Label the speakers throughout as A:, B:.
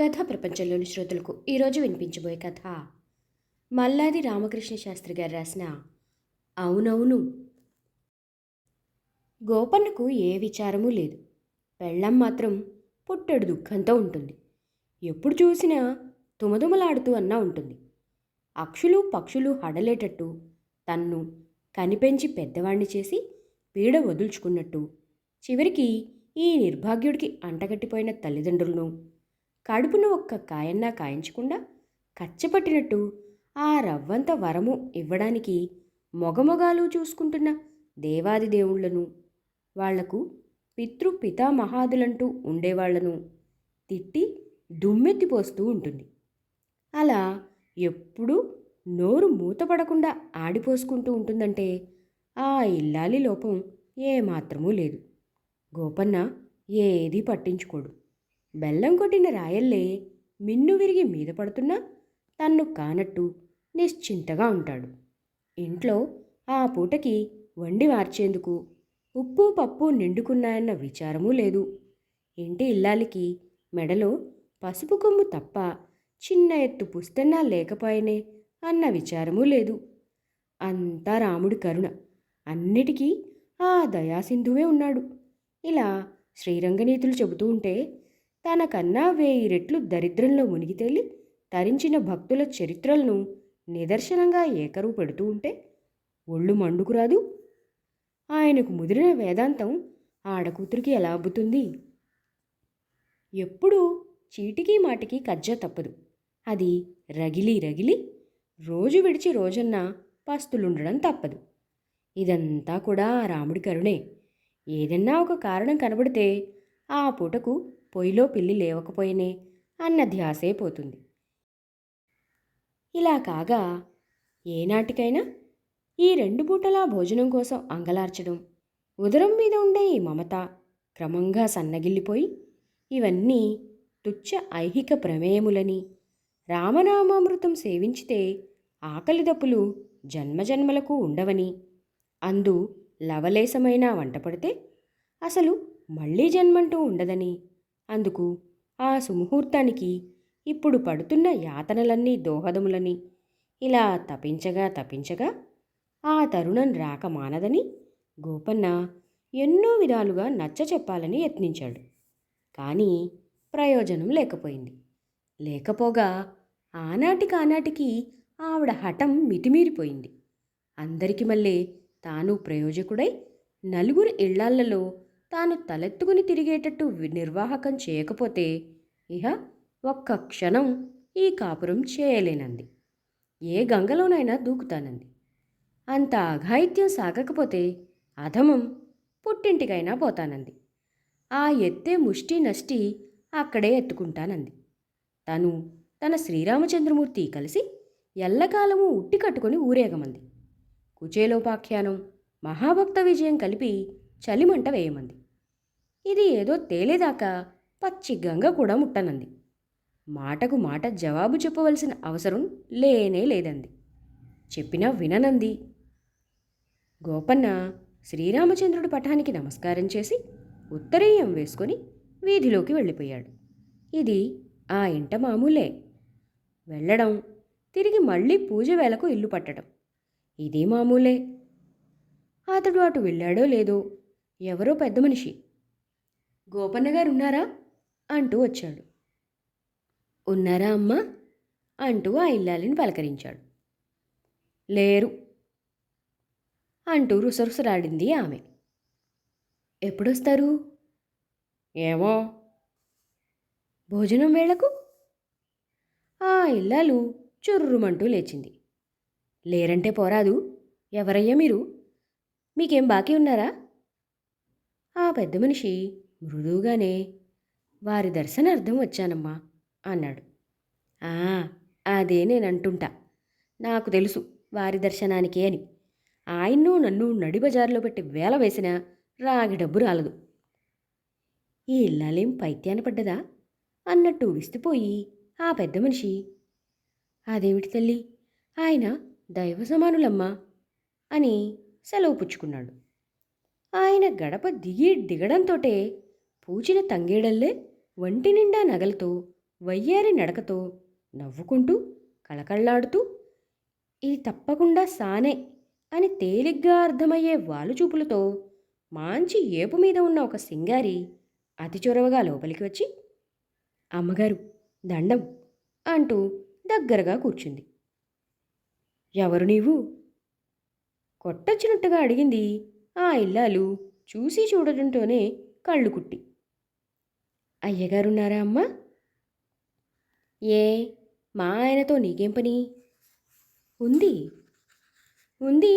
A: కథ ప్రపంచంలోని శ్రోతలకు ఈరోజు వినిపించబోయే కథ. మల్లాది రామకృష్ణ శాస్త్రి గారు రాసిన అవునవును. గోపన్నకు ఏ విచారమూ లేదు. పెళ్ళం మాత్రం పుట్టెడు దుఃఖంతో ఉంటుంది. ఎప్పుడు చూసినా తుమదుమలాడుతూ అన్నా ఉంటుంది. అక్షులు పక్షులు హడలేటట్టు తన్ను కనిపెంచి పెద్దవాణ్ణి చేసి పీడ వదుల్చుకున్నట్టు చివరికి ఈ నిర్భాగ్యుడికి అంటగట్టిపోయిన తల్లిదండ్రులను కడుపును ఒక్క కాయన్నా కాయించకుండా కచ్చపట్టినట్టు ఆ రవ్వంత వరము ఇవ్వడానికి మొగమొగాలు చూసుకుంటున్న దేవాది దేవుళ్ళను వాళ్ళకు పితృ పితామహాదులంటూ ఉండేవాళ్ళను తిట్టి దుమ్మెత్తిపోస్తూ ఉంటుంది. అలా ఎప్పుడూ నోరు మూతపడకుండా ఆడిపోసుకుంటూ ఉంటుందంటే ఆ ఇల్లాలి లోపం ఏమాత్రమూ లేదు. గోపన్న ఏదీ పట్టించుకోడు. బెల్లం కొట్టిన రాయల్లే మిన్ను విరిగి మీద పడుతున్నా తన్ను కానట్టు నిశ్చింతగా ఉంటాడు. ఇంట్లో ఆ పూటకి వండి మార్చేందుకు ఉప్పు పప్పు నిండుకున్నాయన్న విచారమూ లేదు. ఇంటి ఇల్లాలికి మెడలో పసుపు కొమ్ము తప్ప చిన్న ఎత్తు పుస్తన్నా లేకపోయినే అన్న విచారమూ లేదు. అంతా రాముడి కరుణ. అన్నిటికీ ఆ దయాసింధువే ఉన్నాడు. ఇలా శ్రీరంగనీతులు చెబుతూ ఉంటే తనకన్నా వేయి రెట్లు దరిద్రంలో మునిగి తేలి తరించిన భక్తుల చరిత్రలను నిదర్శనంగా ఏకరువు పెడుతూ ఉంటే ఒళ్ళు మండుకురాదు ఆయనకు ముదిరిన వేదాంతం ఆడకూతురికి ఎలా అబ్బుతుంది? ఎప్పుడూ చీటికి మాటికి కజ్జ తప్పదు. అది రగిలి రగిలి రోజు విడిచి రోజన్నా పస్తులుండడం తప్పదు. ఇదంతా కూడా రాముడి కరుణే. ఏదన్నా ఒక కారణం కనబడితే ఆ పూటకు పొయ్యిలో పిల్లి లేవకపోయినే అన్న ధ్యాసే పోతుంది. ఇలా కాగా ఏనాటికైనా ఈ రెండు పూటలా భోజనం కోసం అంగలార్చడం ఉదరం మీద ఉండే ఈ మమత క్రమంగా సన్నగిల్లిపోయి ఇవన్నీ తుచ్చ ఐహిక ప్రమేయములని రామనామామృతం సేవించితే ఆకలి దప్పులు జన్మజన్మలకు ఉండవని అందు లవలేశమైన వంటపడితే అసలు మళ్ళీ జన్మంటూ ఉండదని అందుకు ఆ సుముహూర్తానికి ఇప్పుడు పడుతున్న యాతనలన్నీ దోహదములని. ఇలా తపించగా తపించగా ఆ తరుణం రాక మానదని గోపన్న ఎన్నో విధాలుగా నచ్చ చెప్పాలని యత్నించాడు. కానీ ప్రయోజనం లేకపోయింది. లేకపోగా ఆనాటికి ఆనాటికి ఆవిడ హఠం మితిమీరిపోయింది. అందరికి మళ్ళీ తాను ప్రయోజకుడై నలుగురు ఇళ్ళాళ్ళలో తాను తలెత్తుకుని తిరిగేటట్టు నిర్వాహకం చేయకపోతే ఇహ ఒక్క క్షణం ఈ కాపురం చేయలేనంది. ఏ గంగలోనైనా దూకుతానంది. అంత అఘాయిత్యం సాగకపోతే అధమం పుట్టింటికైనా పోతానంది. ఆ ఎత్తే ముష్టి నష్టి అక్కడే ఎత్తుకుంటానంది. తను తన శ్రీరామచంద్రమూర్తి కలిసి ఎల్లకాలము ఉట్టి కట్టుకొని ఊరేగమంది. కుచేలోపాఖ్యానం మహాభక్త విజయం కలిపి చలిమంట వేయమంది. ఇది ఏదో తేలేదాకా పచ్చి గంగ కూడా ముట్టనంది. మాటకు మాట జవాబు చెప్పవలసిన అవసరం లేనే లేదంది. చెప్పినా విననంది. గోపన్న శ్రీరామచంద్రుడి పటానికి నమస్కారం చేసి ఉత్తరీయం వేసుకొని వీధిలోకి వెళ్ళిపోయాడు. ఇది ఆ ఇంట మామూలే. వెళ్ళడం తిరిగి మళ్ళీ పూజ వేళకు ఇల్లు పట్టడం. ఇది మామూలే. అతడు అటు వెళ్ళాడో లేదో ఎవరో పెద్ద మనిషి. గోపన్న గారు ఉన్నారా? అంటూ వచ్చాడు. ఉన్నారా అమ్మా? అంటూ ఆ ఇల్లాలిని పలకరించాడు. లేరు. అంటూ రుసరుసలాడింది ఆమె. ఎప్పుడొస్తారు? ఏమో. భోజనం వేళకు? ఆ ఇల్లాలు చుర్రుమంటూ లేచింది. లేరంటే పోరాదు. ఎవరయ్యా మీరు? మీకేం బాకీ ఉన్నారా? ఆ పెద్ద మనిషి మృదువుగానే వారి దర్శనార్థం వచ్చానమ్మా అన్నాడు. "ఆ, అదే నేను అంటుంటా నాకు తెలుసు వారి దర్శనానికే అని. ఆయన్ను నన్ను నడి బజార్లో పెట్టి వేల వేసినా రాగి డబ్బు రాలదు. ఈ ఇల్లాలేం పైత్యాన పడ్డదా? అన్నట్టు విస్తుపోయి ఆ పెద్ద మనిషి అదేమిటి తల్లి? ఆయన దైవ సమానులమ్మా అని సెలవు పుచ్చుకున్నాడు. ఆయన గడప దిగి దిగడంతోటే పూచిన తంగేడల్లే వంటి నిండా నగలతో వయ్యారి నడకతో నవ్వుకుంటూ కళకళ్ళాడుతూ ఇది తప్పకుండా సానే అని తేలిగ్గా అర్థమయ్యే వాలుచూపులతో మాంచి ఏపు మీద ఉన్న ఒక సింగారి అతి చొరవగా లోపలికి వచ్చి అమ్మగారు దండం అంటూ దగ్గరగా కూర్చుంది. ఎవరు నీవు? కొట్టొచ్చినట్టుగా అడిగింది ఆ ఇల్లాలు చూసి చూడటంతోనే కళ్ళు కుట్టి. అయ్యగారున్నారా అమ్మా? ఏ మా ఆయనతో నీకేం పని? ఉంది. ఉంది.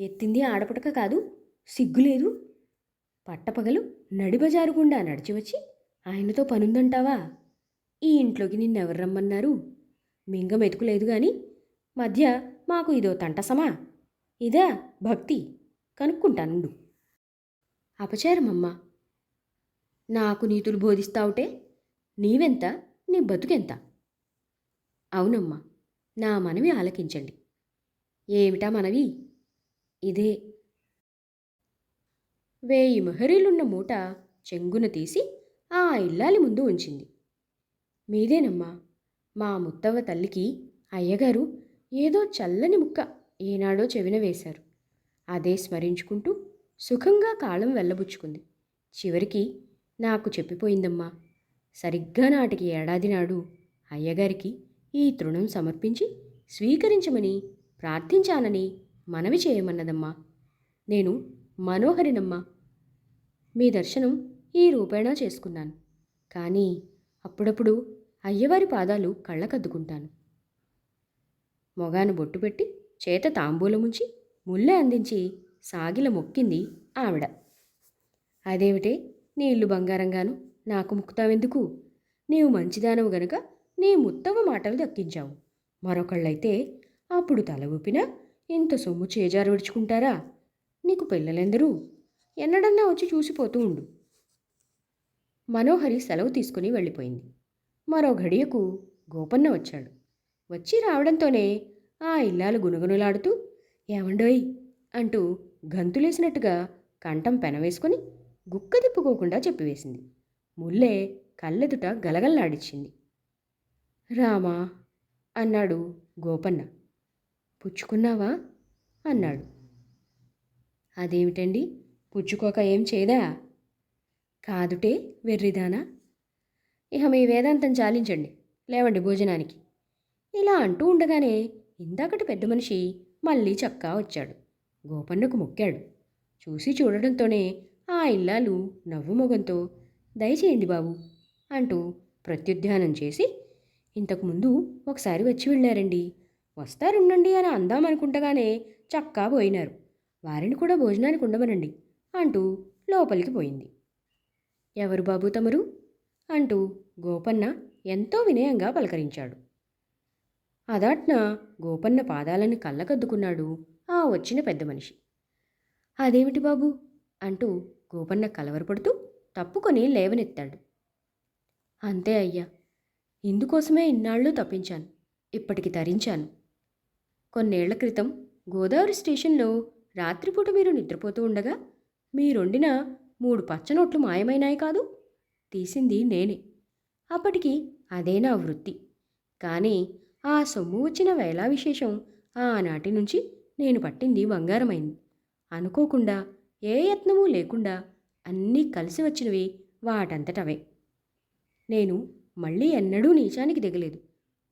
A: ఎత్తింది ఆడపడక కాదు సిగ్గులేదు. పట్టపగలు నడిబజారుకుండా నడిచి వచ్చి ఆయనతో పనుందంటావా? ఈ ఇంట్లోకి నిన్నెవరు రమ్మన్నారు? మింగ మెతుకులేదు కానీ మధ్య మాకు ఇదో తంటసమా? ఇదా భక్తి. కనుక్కుంటానుండు. అపచారమమ్మా. నాకు నీతులు బోధిస్తావుటే నీవెంత నీ బతుకెంత? అవునమ్మా నా మనవి ఆలకించండి. ఏమిటా మనవి? ఇదే. వేయి మొహరీలున్న మూట చెంగున తీసి ఆ ఇల్లాలి ముందు ఉంచింది. మీదేనమ్మా మా ముత్తవ్వ తల్లికి అయ్యగారు ఏదో చల్లని ముక్క ఏనాడో చెవిన వేశారు. అదే స్మరించుకుంటూ సుఖంగా కాలం వెళ్ళబుచ్చుకుంది. చివరికి నాకు చెప్పిపోయిందమ్మా సరిగ్గా నాటికి ఏడాది నాడు అయ్యగారికి ఈ తృణం సమర్పించి స్వీకరించమని ప్రార్థించానని మనవి చేయమన్నదమ్మా. నేను మనోహరినమ్మా. మీ దర్శనం ఈ రూపేణా చేసుకున్నాను. కానీ అప్పుడప్పుడు అయ్యవారి పాదాలు కళ్ళకద్దుకుంటాను. మొగాను బొట్టు పెట్టి చేత తాంబూలముంచి ముల్లె అందించి సాగిల మొక్కింది ఆవిడ. అదేమిటే నీ ఇల్లు బంగారంగాను? నాకు ముక్కుతావెందుకు? నీవు మంచిదానవు గనుక నీ ముత్తవ మాటలు దక్కించావు. మరొకళ్ళైతే అప్పుడు తల ఊపినా ఇంత సొమ్ము చేజారు విడుచుకుంటారా? నీకు పిల్లలెందరూ? ఎన్నడన్నా వచ్చి చూసిపోతూ ఉండు. మనోహరి సెలవు తీసుకుని వెళ్ళిపోయింది. మరో ఘడియకు గోపన్న వచ్చాడు. వచ్చి రావడంతోనే ఆ ఇల్లాలు గునుగునులాడుతూ ఏమండోయ్ అంటూ గంతులేసినట్టుగా కంఠం పెనవేసుకుని గుక్క తిప్పుకోకుండా చెప్పివేసింది. ముల్లే కళ్ళెదుట గలగల్లాడిచ్చింది. రామా అన్నాడు గోపన్న. పుచ్చుకున్నావా అన్నాడు. అదేమిటండి? పుచ్చుకోక ఏం చేయదా కాదుటే వెర్రిదానా? ఇక మీ వేదాంతం చాలించండి. లేవండి భోజనానికి. ఇలా అంటూ ఉండగానే ఇందాకటి పెద్ద మనిషి మళ్ళీ చక్కా వచ్చాడు. గోపన్నకు మొక్కాడు. చూసి చూడడంతోనే ఆ ఇల్లాలు నవ్వు మొగంతో దయచేయండి బాబు అంటూ ప్రత్యుద్ధానం చేసి ఇంతకుముందు ఒకసారి వచ్చి వెళ్ళారండి. వస్తారుండండి అని అందామనుకుంటగానే చక్కా పోయినారు. వారిని కూడా భోజనానికి ఉండమనండి అంటూ లోపలికి పోయింది. ఎవరు బాబు తమరు? అంటూ గోపన్న ఎంతో వినయంగా పలకరించాడు. అదాట్న గోపన్న పాదాలను కళ్ళకద్దుకున్నాడు ఆ వచ్చిన పెద్ద మనిషి. అదేమిటి బాబు? అంటూ గోపన్న కలవరపడుతూ తప్పుకొని లేవనెత్తాడు. అంతే అయ్యా ఇందుకోసమే ఇన్నాళ్ళు తప్పించాను ఇప్పటికి తరించాను. కొన్నేళ్ళ క్రితం గోదావరి స్టేషన్లో రాత్రిపూట మీరు నిద్రపోతూ ఉండగా మీరొండిన మూడు పచ్చనోట్లు మాయమైనాయి కాదు తీసింది నేనే. అప్పటికి అదే నా వృత్తి. కానీ ఆ సొమ్ము వచ్చిన వేళా విశేషం. ఆనాటి నుంచి నేను పట్టింది బంగారమైంది. అనుకోకుండా ఏ యత్నమూ లేకుండా అన్నీ కలిసి వచ్చినవి వాటంతటవే. నేను మళ్ళీ ఎన్నడూ నీచానికి దిగలేదు.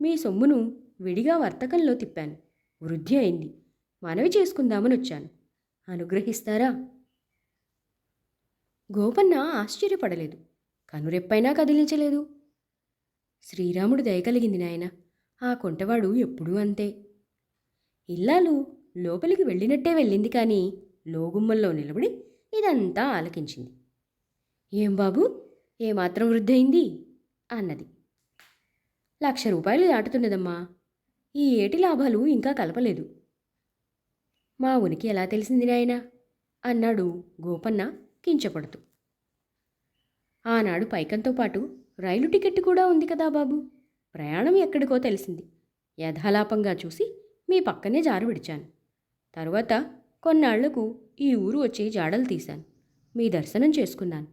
A: మీ సొమ్మును విడిగా వర్తకంలో తిప్పాను. వృద్ధి అయింది. మనవి చేసుకుందామని వచ్చాను. అనుగ్రహిస్తారా? గోపన్న ఆశ్చర్యపడలేదు. కనురెప్పైనా కదిలించలేదు. శ్రీరాముడు దయకలిగింది నాయన. ఆ కొంటవాడు ఎప్పుడూ అంతే. ఇల్లాలు లోపలికి వెళ్ళినట్టే వెళ్ళింది కానీ లోగుమ్మల్లో నిలబడి ఇదంతా ఆలకించింది. ఏం బాబు ఏమాత్రం వృద్ధయింది? అన్నది. లక్ష రూపాయలు దాటుతున్నదమ్మా. ఈ ఏటి లాభాలు ఇంకా కలపలేదు. మా ఉనికి ఎలా తెలిసింది నాయన? అన్నాడు గోపన్న కించపడుతూ. ఆనాడు పైకంతో పాటు రైలు టికెట్ కూడా ఉంది కదా బాబు. ప్రయాణం ఎక్కడికో తెలిసింది. యథాలాపంగా చూసి మీ పక్కనే జారు విడిచాను. తరువాత కొన్నాళ్ళకు ఈ ఊరు వచ్చి జాడలు తీశాను. మీ దర్శనం చేసుకున్నాను.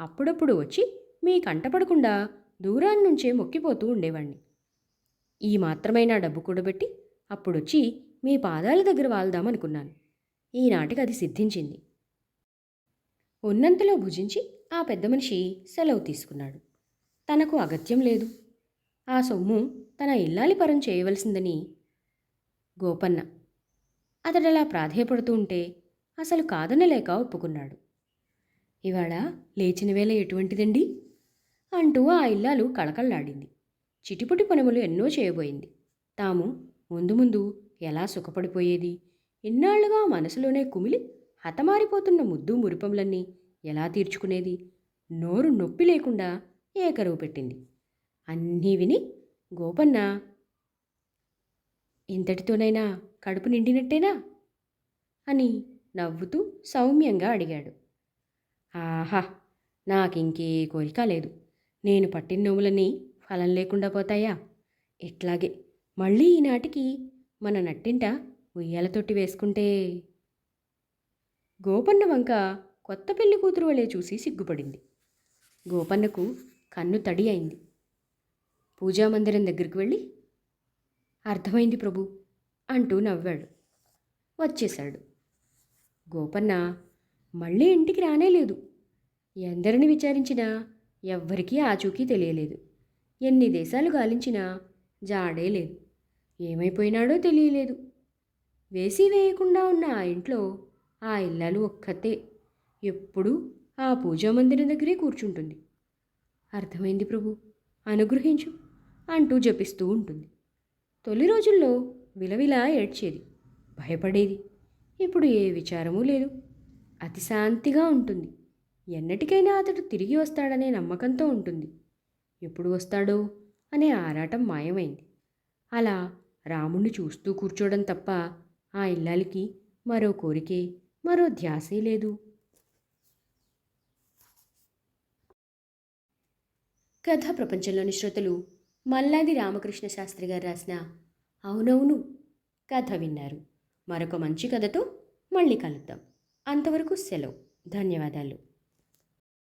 A: అప్పుడప్పుడు వచ్చి మీ కంటపడకుండా దూరాన్నుంచే మొక్కిపోతూ ఉండేవాణ్ణి. ఈ మాత్రమైనా డబ్బు కూడబెట్టి అప్పుడొచ్చి మీ పాదాల దగ్గర వాళ్దామనుకున్నాను ఈనాటికి అది సిద్ధించింది. ఉన్నంతలో భుజించి ఆ పెద్ద మనిషి సెలవు తీసుకున్నాడు. తనకు అగత్యం లేదు. ఆ సొమ్ము తన ఇల్లాలి పరం చేయవలసిందని. గోపన్న అతడలా ప్రాధేయపడుతూ ఉంటే అసలు కాదనలేక ఒప్పుకున్నాడు. ఇవాళ లేచిన వేళ ఎటువంటిదండి? అంటూ ఆ ఇల్లాలు కళకళలాడింది. చిటిపుటి పనుములు ఎన్నో చేయబోయింది. తాము ముందు ముందు ఎలా సుఖపడిపోయేది? ఇన్నాళ్ళుగా మనసులోనే కుమిలి హతమారిపోతున్న ముద్దు మురిపంలన్నీ ఎలా తీర్చుకునేది? నోరు నొప్పి లేకుండా ఏకరువు పెట్టింది. అన్నీ విని గోపన్న ఇంతటితోనైనా కడుపు నిండినట్టేనా? అని నవ్వుతూ సౌమ్యంగా అడిగాడు. ఆహా నాకింకే కోరిక లేదు. నేను పట్టిన నోములని ఫలం లేకుండా పోతాయా? ఇట్లాగే మళ్ళీ ఈనాటికి మన నట్టింట ఉయ్యాల తొట్టి వేసుకుంటే గోపన్న వంక కొత్త పెళ్ళి కూతురు వలె చూసి సిగ్గుపడింది. గోపన్నకు కన్ను తడి అయింది. పూజామందిరం దగ్గరికి వెళ్ళి అర్థమైంది ప్రభు అంటూ నవ్వాడు. వచ్చేశాడు. గోపన్న మళ్ళీ ఇంటికి రానేలేదు ఎందరిని విచారించినా ఎవ్వరికీ ఆచూకీ తెలియలేదు. ఎన్ని దేశాలు గాలించినా జాడే లేదు. ఏమైపోయినాడో తెలియలేదు. వేసి వేయకుండా ఉన్న ఆ ఇంట్లో ఆ ఇల్లాలు ఒక్కతే. ఎప్పుడూ ఆ పూజా మందిరం దగ్గరే కూర్చుంటుంది. అర్థమైంది ప్రభు. అనుగ్రహించు. అంటూ జపిస్తూ ఉంటుంది. తొలి రోజుల్లో విలవిలా ఏడ్చేది భయపడేది. ఇప్పుడు ఏ విచారమూ లేదు. అతి శాంతిగా ఉంటుంది. ఎన్నటికైనా అతడు తిరిగి వస్తాడనే నమ్మకంతో ఉంటుంది. ఎప్పుడు వస్తాడో అనే ఆరాటం మాయమైంది. అలా రాముణ్ణి చూస్తూ కూర్చోవడం తప్ప ఆ ఇల్లాలికి మరో కోరికే మరో ధ్యాసే లేదు. కథ ప్రపంచంలోని శ్రోతలు మల్లాది రామకృష్ణ శాస్త్రి గారు రాసిన అవునవును కథ విన్నారు. మరొక మంచి కథతో మళ్ళీ కలుద్దాం. అంతవరకు సెలవు. ధన్యవాదాలు.